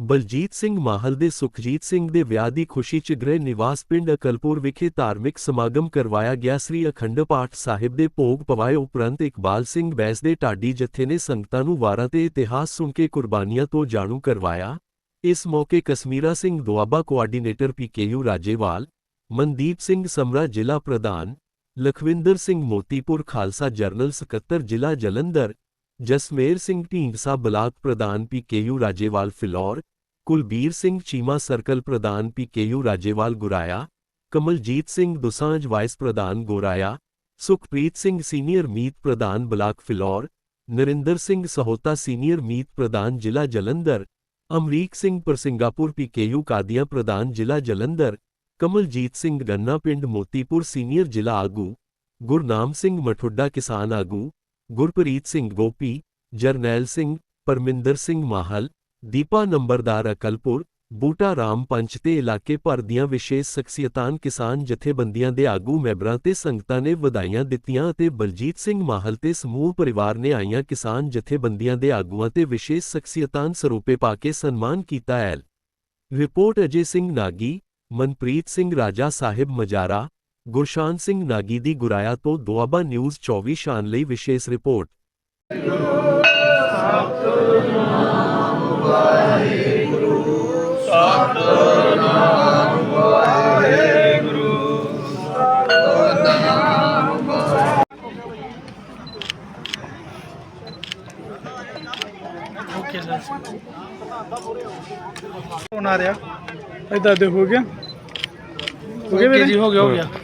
ਬਲਜੀਤ ਸਿੰਘ ਮਾਹਲ ਦੇ ਸੁਖਜੀਤ ਸਿੰਘ ਦੇ ਵਿਆਹ ਦੀ ਖੁਸ਼ੀ 'ਚ ਗ੍ਰਹਿ ਨਿਵਾਸ ਪਿੰਡ ਅਕਲਪੁਰ ਵਿਖੇ ਧਾਰਮਿਕ ਸਮਾਗਮ ਕਰਵਾਇਆ ਗਿਆ। ਸ੍ਰੀ ਅਖੰਡ ਪਾਠ ਸਾਹਿਬ ਦੇ ਭੋਗ ਪਵਾਏ ਉਪਰੰਤ ਇਕਬਾਲ ਸਿੰਘ ਬੈਸ ਦੇ ਢਾਡੀ ਜਥੇ ਨੇ ਸੰਗਤਾਂ ਨੂੰ ਵਾਰਾਂ ਤੇ ਇਤਿਹਾਸ ਸੁਣ ਕੇ ਕੁਰਬਾਨੀਆਂ ਤੋਂ ਜਾਣੂ ਕਰਵਾਇਆ। ਇਸ ਮੌਕੇ ਕਸ਼ਮੀਰਾ ਸਿੰਘ ਦੁਆਬਾ ਕੋਆਰਡੀਨੇਟਰ ਪੀਕੇਯੂ ਰਾਜੇਵਾਲ, ਮਨਦੀਪ ਸਿੰਘ ਸਮਰਾ ਜ਼ਿਲ੍ਹਾ ਪ੍ਰਧਾਨ, ਲਖਵਿੰਦਰ ਸਿੰਘ ਮੋਤੀਪੁਰ ਖਾਲਸਾ ਜਰਨਲ ਸਕੱਤਰ ਜ਼ਿਲ੍ਹਾ ਜਲੰਧਰ जसमेर सिंह ढींडसा ब्लाक प्रधान P K U Rajewal Phillaur, Kulbir Singh Cheema circle प्रधान P K U Rajewal Goraya, Kamaljeet Singh Dusanjh vice प्रधान गोराया, सुखप्रीत सिंह सीनियर मीत प्रधान ब्लाक फिलौर, नरिंदर सिंह सहोता सीनियर मीत प्रधान जिला जलंधर, अमरीक सिंह परसिंगापुर पीकेयू कादिया प्रधान जिला जलंधर, कमलजीत सिंह गन्ना पिंड मोतीपुर सीनियर जिला आगू, गुरनाम सिंह मठुड्डा किसान आगू ਗੁਰਪ੍ਰੀਤ ਸਿੰਘ ਗੋਪੀ ਜਰਨੈਲ ਸਿੰਘ ਪਰਮਿੰਦਰ ਸਿੰਘ ਮਾਹਲ ਦੀਪਾ ਨੰਬਰਦਾਰ ਅਕਲਪੁਰ ਬੂਟਾ ਰਾਮ ਪੰਚ ਤੇ ਇਲਾਕੇ ਭਰ ਦੀਆਂ ਵਿਸ਼ੇਸ਼ ਸ਼ਖਸੀਅਤਾਂ ਕਿਸਾਨ ਜਥੇਬੰਦੀਆਂ ਦੇ ਆਗੂ ਮੈਂਬਰਾਂ ਤੇ ਸੰਗਤਾਂ ਨੇ ਵਧਾਈਆਂ ਦਿੱਤੀਆਂ ਅਤੇ ਬਲਜੀਤ ਸਿੰਘ ਮਾਹਲ ਤੇ ਸਮੂਹ ਪਰਿਵਾਰ ਨੇ ਆਈਆਂ ਕਿਸਾਨ ਜਥੇਬੰਦੀਆਂ ਦੇ ਆਗੂਆਂ ਤੇ ਵਿਸ਼ੇਸ਼ ਸ਼ਖਸੀਅਤਾਂ ਸਰੂਪੇ ਪਾ ਕੇ ਸਨਮਾਨ ਕੀਤਾ ਹੈ ਰਿਪੋਰਟ ਅਜੇ ਸਿੰਘ ਨਾਗੀ ਮਨਪ੍ਰੀਤ ਸਿੰਘ ਰਾਜਾ ਸਾਹਿਬ ਮਜਾਰਾ गुरशान सिंह नागीदी गुराया तो दुआबा न्यूज़ चौबीस शानली विशेष रिपोर्ट बना रहा इधर देखोगे हो गया हो गया